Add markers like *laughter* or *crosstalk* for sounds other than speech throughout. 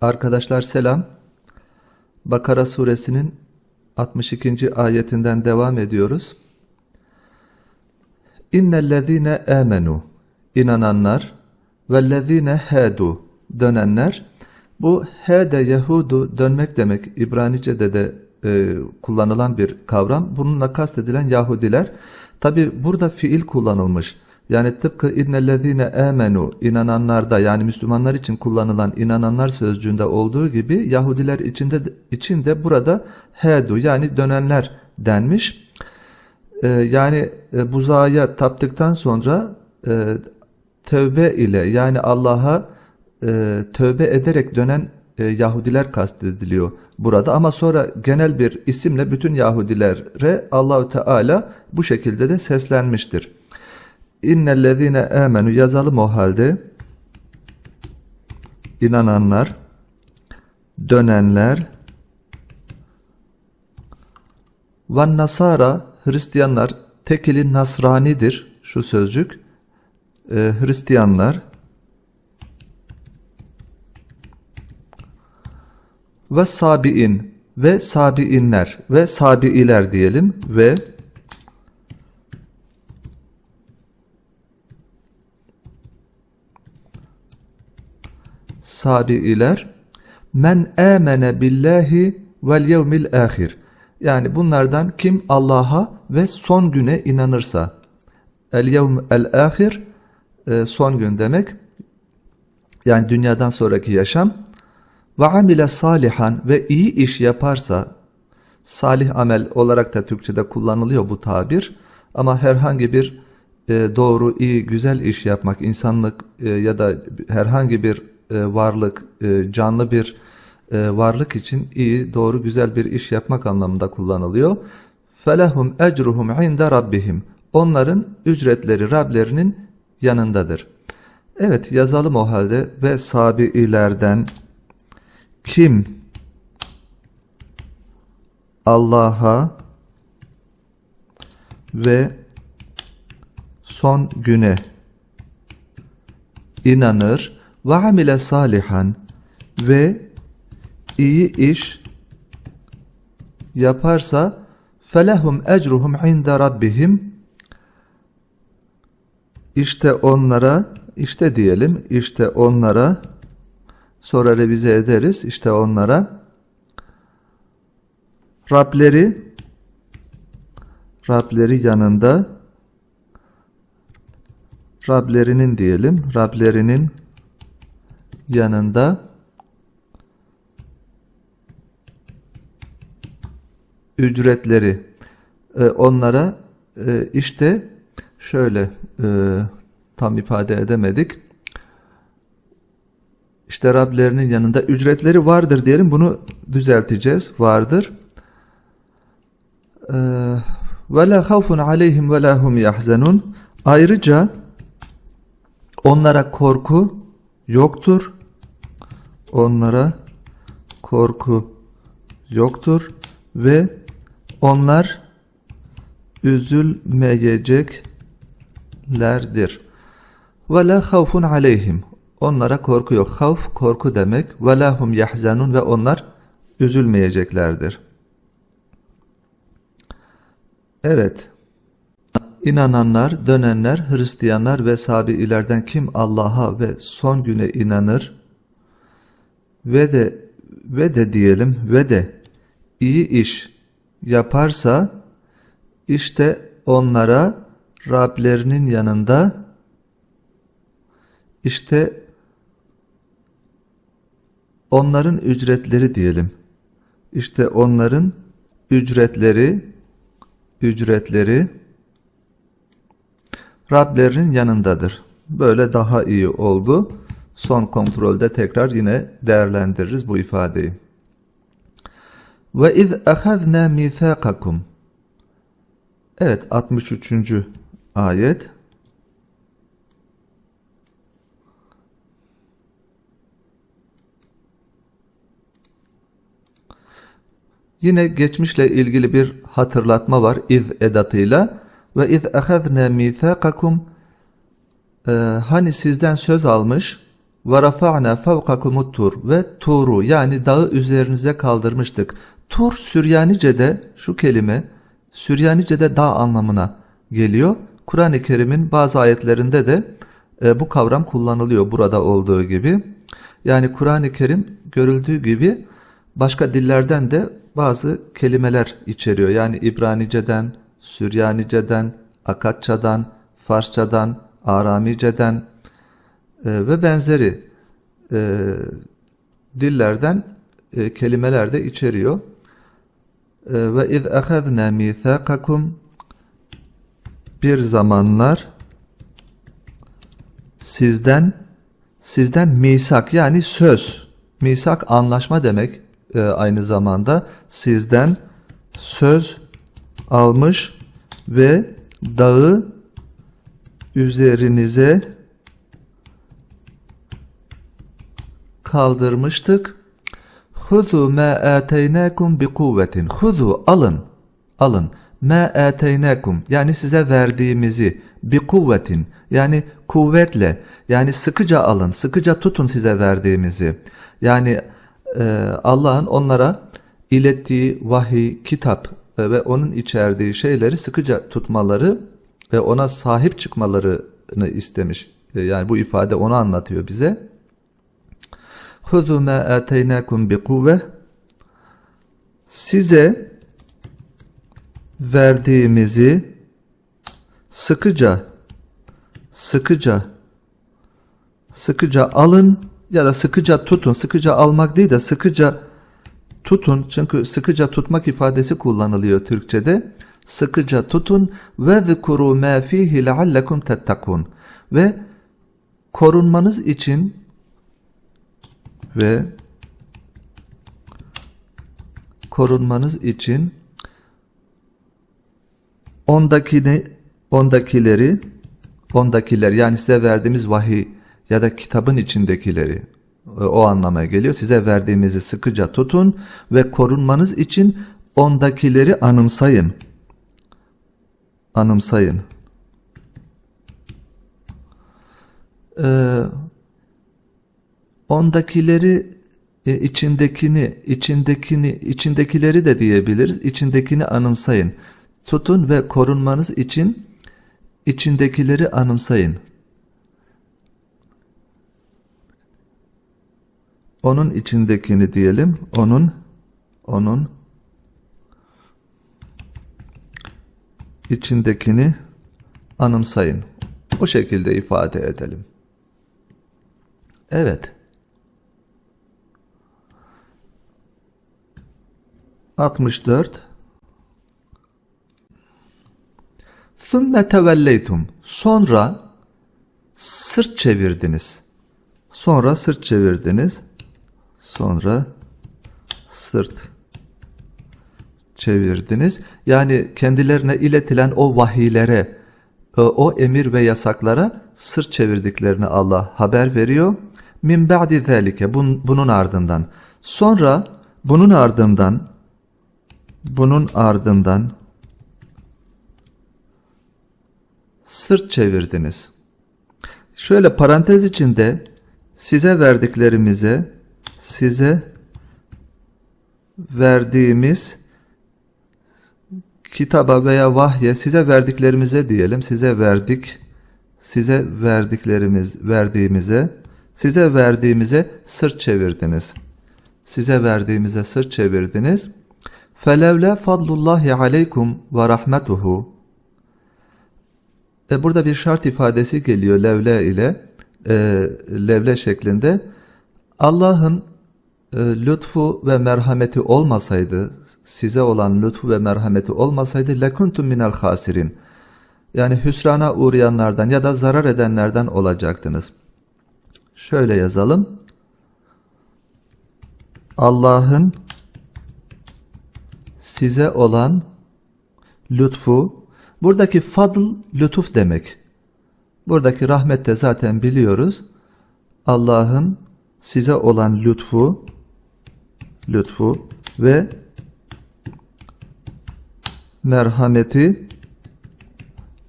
Arkadaşlar selam. Bakara suresinin 62. ayetinden devam ediyoruz. İnnellezîne amenu inananlar vellezîne hâdu dönenler bu hâde Yahudu dönmek demek İbranice'de de e, kullanılan bir kavram. Bununla kastedilen Yahudiler. Tabi burada fiil kullanılmış. Yani tıpkı innellezîne amenu inananlarda yani Müslümanlar için kullanılan inananlar sözcüğünde olduğu gibi Yahudiler içinde içinde burada hedu yani dönenler denmiş. Ee, yani e, buzağa taptıktan sonra e, tövbe ile yani Allah'a e, tövbe ederek dönen e, Yahudiler kastediliyor burada ama sonra genel bir isimle bütün Yahudilere Allahü Teala bu şekilde de seslenmiştir. İnnellezîne amenu yazalım o halde. İnananlar dönenler ve nasara Hristiyanlar tekili nasranidir şu sözcük. Ee, Hristiyanlar ve sabiin ve sabiinler ve sabiiler diyelim ve sabiiler men amene billahi vel yevmil ahir yani bunlardan kim Allah'a ve son güne inanırsa. El yevm el ahir e, son gün demek. Yani dünyadan sonraki yaşam. Ve amile salihan ve iyi iş yaparsa. Salih amel olarak da Türkçe'de kullanılıyor bu tabir. Ama herhangi bir e, doğru iyi güzel iş yapmak insanlık e, ya da herhangi bir e, varlık e, canlı bir e, varlık için iyi doğru güzel bir iş yapmak anlamında kullanılıyor. Felehum ecruhum inde rabbihim. Onların ücretleri Rablerinin yanındadır. Evet yazalım o halde ve sabiilerden kim Allah'a ve son güne inanır ve amile salihan ve iyi iş yaparsa felehum ecruhum inde rabbihim. İşte onlara işte diyelim işte onlara sonra revize ederiz işte onlara. Rableri Rableri yanında Rablerinin diyelim Rablerinin yanında ücretleri e, onlara e, işte şöyle e, tam ifade edemedik. İşte Rablerinin yanında ücretleri vardır diyelim. Bunu düzelteceğiz. Vardır. Ve la havfun aleyhim ve la yahzenun. Ayrıca onlara korku yoktur. Onlara korku yoktur ve onlar üzülmeyeceklerdir. Ve la havfun aleyhim. Onlara korku yok. Havf korku demek. Ve la hum yahzanun ve onlar üzülmeyeceklerdir. Evet. İnananlar, dönenler, Hristiyanlar ve Sabiilerden kim Allah'a ve son güne inanır ve de ve de diyelim ve de iyi iş yaparsa işte onlara Rablerinin yanında işte onların ücretleri diyelim. İşte onların ücretleri ücretleri Rablerinin yanındadır. Böyle daha iyi oldu. Son kontrolde tekrar yine değerlendiririz bu ifadeyi. Ve iz ahazna mithaqakum. Evet 63. ayet. Yine geçmişle ilgili bir hatırlatma var iz edatıyla ve iz ahazna mithaqakum Ee, hani sizden söz almış ve rafa'na fevkakumut tur ve turu yani dağı üzerinize kaldırmıştık. Tur Süryanice'de şu kelime Süryanice'de dağ anlamına geliyor. Kur'an-ı Kerim'in bazı ayetlerinde de e, bu kavram kullanılıyor burada olduğu gibi. Yani Kur'an-ı Kerim görüldüğü gibi başka dillerden de bazı kelimeler içeriyor. Yani İbranice'den, Süryanice'den, Akatça'dan, Farsçadan, Aramice'den e, ve benzeri e, dillerden e, kelimeler de içeriyor. E, ve iz ahadna mithaqakum bir zamanlar sizden sizden misak yani söz misak anlaşma demek e, aynı zamanda sizden söz almış ve dağı üzerinize kaldırmıştık. Huzu ma ateynakum bi kuvvetin. Huzu alın. Alın. Ma ateynakum yani size verdiğimizi bi kuvvetin yani kuvvetle yani sıkıca alın, sıkıca tutun size verdiğimizi. Yani e, Allah'ın onlara ilettiği vahiy, kitap e, ve onun içerdiği şeyleri sıkıca tutmaları ve ona sahip çıkmalarını istemiş. E, Yani bu ifade onu anlatıyor bize. Huzu ma ateynakum bi kuvve size verdiğimizi sıkıca sıkıca sıkıca alın ya da sıkıca tutun. Sıkıca almak değil de sıkıca tutun. Çünkü sıkıca tutmak ifadesi kullanılıyor Türkçede. Sıkıca tutun ve zikuru ma fihi leallekum tettakun. Ve korunmanız için ve korunmanız için ondakini ondakileri ondakiler yani size verdiğimiz vahiy ya da kitabın içindekileri e, o anlamaya geliyor. Size verdiğimizi sıkıca tutun ve korunmanız için ondakileri anımsayın. Anımsayın. Ee, ondakileri e, içindekini, içindekini, içindekileri de diyebiliriz. İçindekini anımsayın. Tutun ve korunmanız için içindekileri anımsayın. Onun içindekini diyelim. Onun onun içindekini anımsayın. O şekilde ifade edelim. Evet. 64 Sümme tevelleytum. Sonra sırt çevirdiniz. Sonra sırt çevirdiniz. Sonra sırt çevirdiniz. Yani kendilerine iletilen o vahiylere, e, o emir ve yasaklara sırt çevirdiklerini Allah haber veriyor. Min ba'di zelike bunun ardından. Sonra bunun ardından bunun ardından sırt çevirdiniz. Şöyle parantez içinde size verdiklerimize size verdiğimiz kitaba veya vahye size verdiklerimize diyelim size verdik size verdiklerimiz verdiğimize size verdiğimize sırt çevirdiniz. Size verdiğimize sırt çevirdiniz. Felevle fadlullahi aleykum ve rahmetuhu e, burada bir şart ifadesi geliyor levle ile e, levle şeklinde. Allah'ın e, lütfu ve merhameti olmasaydı, size olan lütfu ve merhameti olmasaydı lekuntum minel hasirin. Yani hüsrana uğrayanlardan ya da zarar edenlerden olacaktınız. Şöyle yazalım. Allah'ın size olan lütfu, buradaki fadl lütuf demek. Buradaki rahmet de zaten biliyoruz. Allah'ın size olan lütfu, lütfu ve merhameti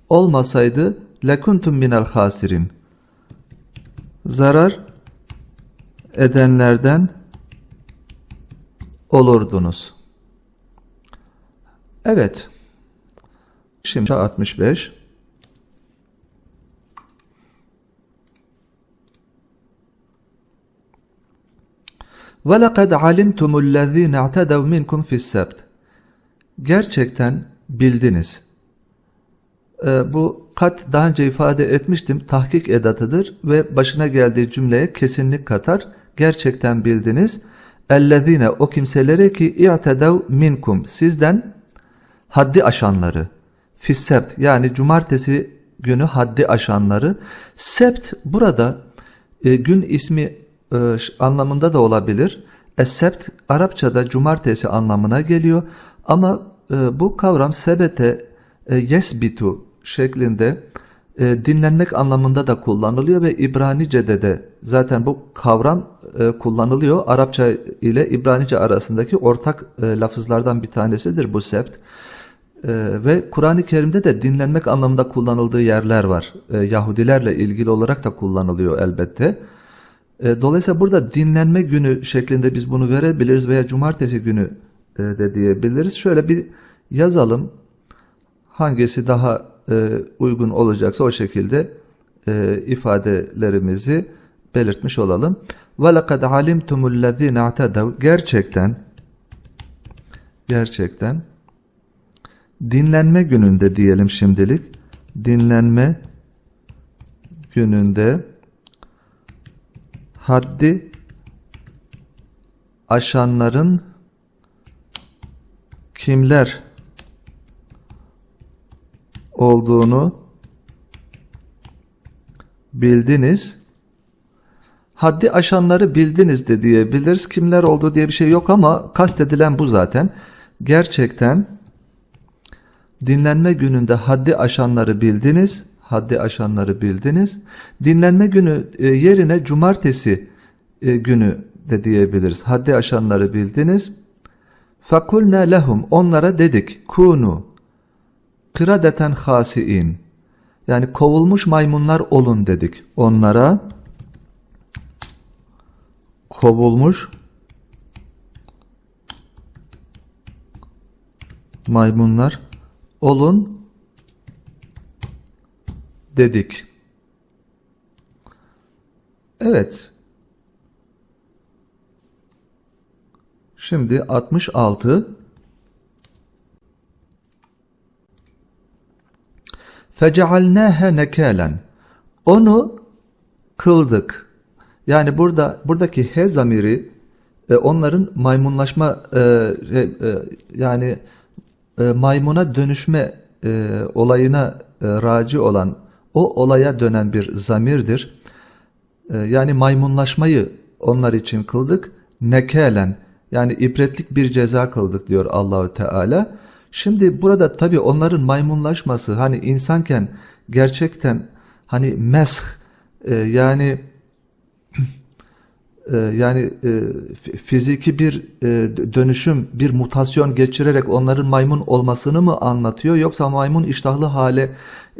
olmasaydı lekuntum minel hasirin. zarar edenlerden olurdunuz. Evet. Şimdi 65. وَلَقَدْ عَلِمْتُمُ الَّذ۪ينَ اَعْتَدَوْ مِنْكُمْ فِي السَّبْتِ Gerçekten bildiniz. Ee, bu kat daha önce ifade etmiştim tahkik edatıdır ve başına geldiği cümleye kesinlik katar. Gerçekten bildiniz. اَلَّذ۪ينَ o kimselere ki اِعْتَدَوْ minkum sizden haddi aşanları fissebt yani cumartesi günü haddi aşanları sept burada e, gün ismi e, anlamında da olabilir. Es-sebt Arapçada cumartesi anlamına geliyor ama e, bu kavram sebete e, yesbitu şeklinde e, dinlenmek anlamında da kullanılıyor ve İbranice'de de zaten bu kavram e, kullanılıyor. Arapça ile İbranice arasındaki ortak e, lafızlardan bir tanesidir bu sept Ee, ve Kur'an-ı Kerim'de de dinlenmek anlamında kullanıldığı yerler var. Ee, Yahudilerle ilgili olarak da kullanılıyor elbette. Ee, dolayısıyla burada dinlenme günü şeklinde biz bunu verebiliriz veya cumartesi günü e, de diyebiliriz. Şöyle bir yazalım. Hangisi daha e, uygun olacaksa o şekilde e, ifadelerimizi belirtmiş olalım. وَلَقَدْ عَلِمْتُمُ الَّذ۪ينَ اَعْتَدَوْا Gerçekten gerçekten dinlenme gününde diyelim şimdilik. Dinlenme gününde haddi aşanların kimler olduğunu bildiniz. Haddi aşanları bildiniz de diyebiliriz. Kimler olduğu diye bir şey yok ama kastedilen bu zaten. Gerçekten Dinlenme gününde haddi aşanları bildiniz. Haddi aşanları bildiniz. Dinlenme günü e, yerine cumartesi e, günü de diyebiliriz. Haddi aşanları bildiniz. Fakulna lehum onlara dedik kunu kıradeten hasiin yani kovulmuş maymunlar olun dedik. Onlara kovulmuş maymunlar olun dedik. Evet. Şimdi 66 Fecealnâhe nekâlen Onu kıldık. Yani burada buradaki he zamiri e, onların maymunlaşma e, e, yani e, maymuna dönüşme e, olayına e, raci olan o olaya dönen bir zamirdir. E, yani maymunlaşmayı onlar için kıldık. Nekelen yani ibretlik bir ceza kıldık diyor Allahü Teala. Şimdi burada tabi onların maymunlaşması hani insanken gerçekten hani mesh e, yani yani e, fi- fiziki bir e, dönüşüm, bir mutasyon geçirerek onların maymun olmasını mı anlatıyor yoksa maymun iştahlı hale,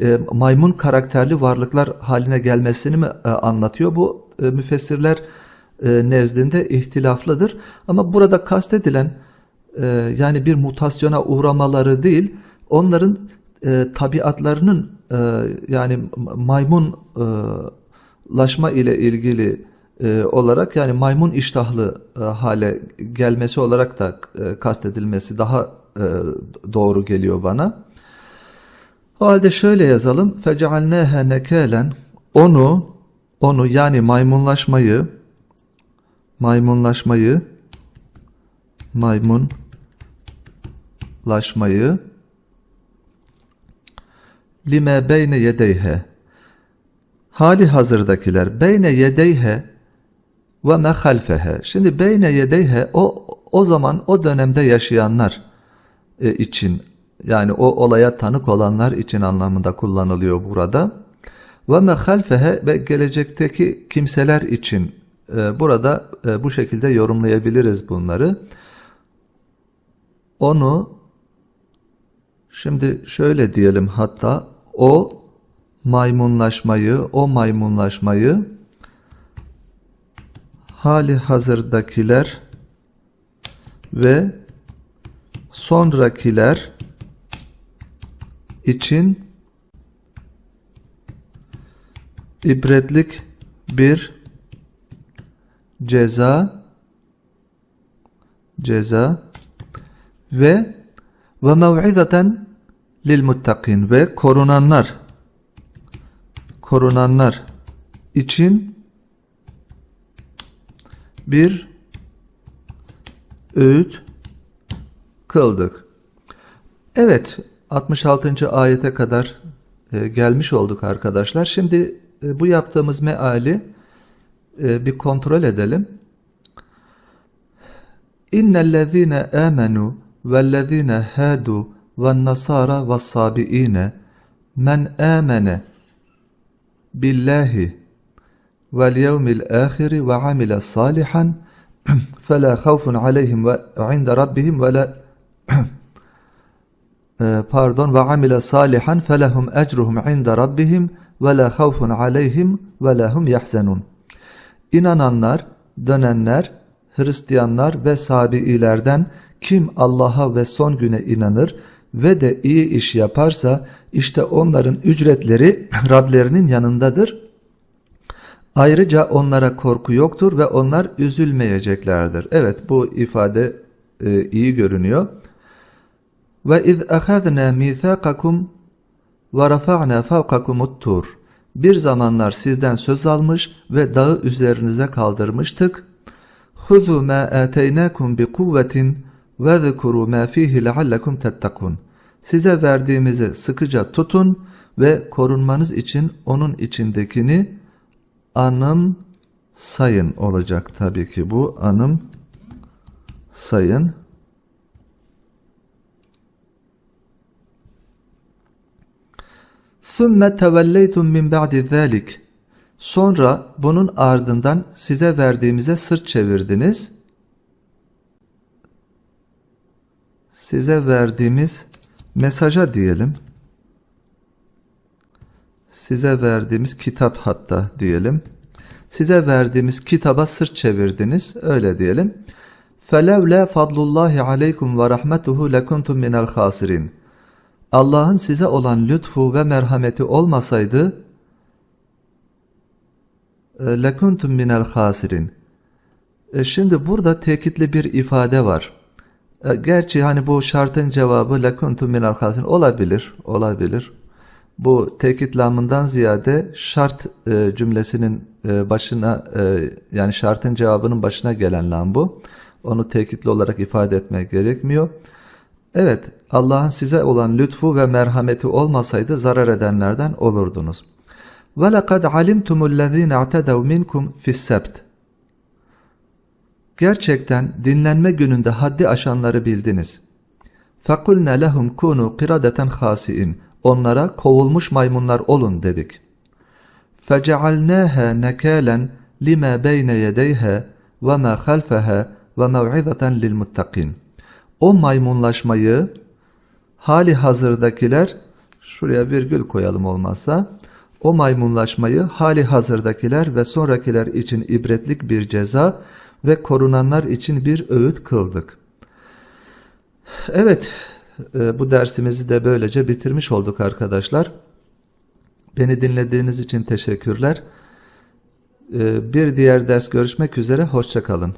e, maymun karakterli varlıklar haline gelmesini mi anlatıyor? Bu müfessirler nezdinde ihtilaflıdır. Ama burada kastedilen yani bir mutasyona uğramaları değil, onların tabiatlarının yani maymun e, laşma ile ilgili e, olarak yani maymun iştahlı e, hale gelmesi olarak da e, kastedilmesi daha e, doğru geliyor bana. O halde şöyle yazalım. Fecealnehe nekelen onu onu yani maymunlaşmayı maymunlaşmayı maymunlaşmayı lime beyne yedeyhe hali hazırdakiler beyne yedeyhe ve me. Şimdi beyne yedeyhe o o zaman o dönemde yaşayanlar e, için yani o olaya tanık olanlar için anlamında kullanılıyor burada. Ve me ve gelecekteki kimseler için e, burada e, bu şekilde yorumlayabiliriz bunları. Onu şimdi şöyle diyelim hatta o maymunlaşmayı, o maymunlaşmayı hali hazırdakiler ve sonrakiler için ibretlik bir ceza ceza ve ve mev'izaten lil muttakin ve korunanlar korunanlar için bir öğüt kıldık. Evet 66. ayete kadar e, gelmiş olduk arkadaşlar. Şimdi e, bu yaptığımız meali e, bir kontrol edelim. İnnellezîne âmenû vellezîne hâdû ve'n-nasâra ve's-sâbiîne men âmene billahi vel yevmil âhiri ve amile salihan فَلَا خَوْفٌ عَلَيْهِمْ عِنْدَ رَبِّهِمْ وَلَا pardon ve amile salihan felehum ecruhum inde rabbihim ve la havfun aleyhim ve lahum yahzenun. İnananlar, dönenler, Hristiyanlar ve Sabiilerden kim Allah'a ve son güne inanır ve de iyi iş yaparsa işte onların ücretleri *clears throat* Rablerinin yanındadır. Ayrıca onlara korku yoktur ve onlar üzülmeyeceklerdir. Evet bu ifade e, iyi görünüyor. Ve iz ahadna mithaqakum ve rafa'na fawqakumut tur. Bir zamanlar sizden söz almış ve dağı üzerinize kaldırmıştık. Huzu ma ateynakum bi kuvvetin ve zkuru ma fihi leallekum tettakun. Size verdiğimizi sıkıca tutun ve korunmanız için onun içindekini anım sayın olacak tabii ki bu anım sayın. ثُمَّ تَوَلَّيْتُمْ مِنْ بَعْدِ ذَٰلِكِ Sonra bunun ardından size verdiğimize sırt çevirdiniz. Size verdiğimiz mesaja diyelim. Size verdiğimiz kitap hatta diyelim. Size verdiğimiz kitaba sırt çevirdiniz. Öyle diyelim. فَلَوْلَا فَضْلُ اللّٰهِ عَلَيْكُمْ وَرَحْمَتُهُ لَكُنْتُمْ مِنَ الْخَاسِرِينَ Allah'ın size olan lütfu ve merhameti olmasaydı lekuntum minel hasirin. E, Şimdi burada tekitli bir ifade var. E, Gerçi hani bu şartın cevabı lekuntum minel hasirin olabilir, olabilir. Bu tekit lamından ziyade şart e, cümlesinin e, başına e, yani şartın cevabının başına gelen lam bu. Onu tekitli olarak ifade etmek gerekmiyor. Evet, Allah'ın size olan lütfu ve merhameti olmasaydı zarar edenlerden olurdunuz. وَلَقَدْ عَلِمْتُمُ الَّذ۪ينَ اَعْتَدَوْ مِنْكُمْ فِي السَّبْتِ Gerçekten dinlenme gününde haddi aşanları bildiniz. فَقُلْنَا لَهُمْ كُونُوا قِرَدَةً خَاسِئِينَ Onlara kovulmuş maymunlar olun dedik. فَجَعَلْنَاهَا نَكَالًا لِمَا بَيْنَ يَدَيْهَا وَمَا خَلْفَهَا وَمَوْعِظَةً لِلْمُتَّقِينَ O maymunlaşmayı hali hazırdakiler şuraya virgül koyalım olmazsa o maymunlaşmayı hali hazırdakiler ve sonrakiler için ibretlik bir ceza ve korunanlar için bir öğüt kıldık. Evet e, bu dersimizi de böylece bitirmiş olduk arkadaşlar. Beni dinlediğiniz için teşekkürler. E, Bir diğer ders görüşmek üzere hoşçakalın.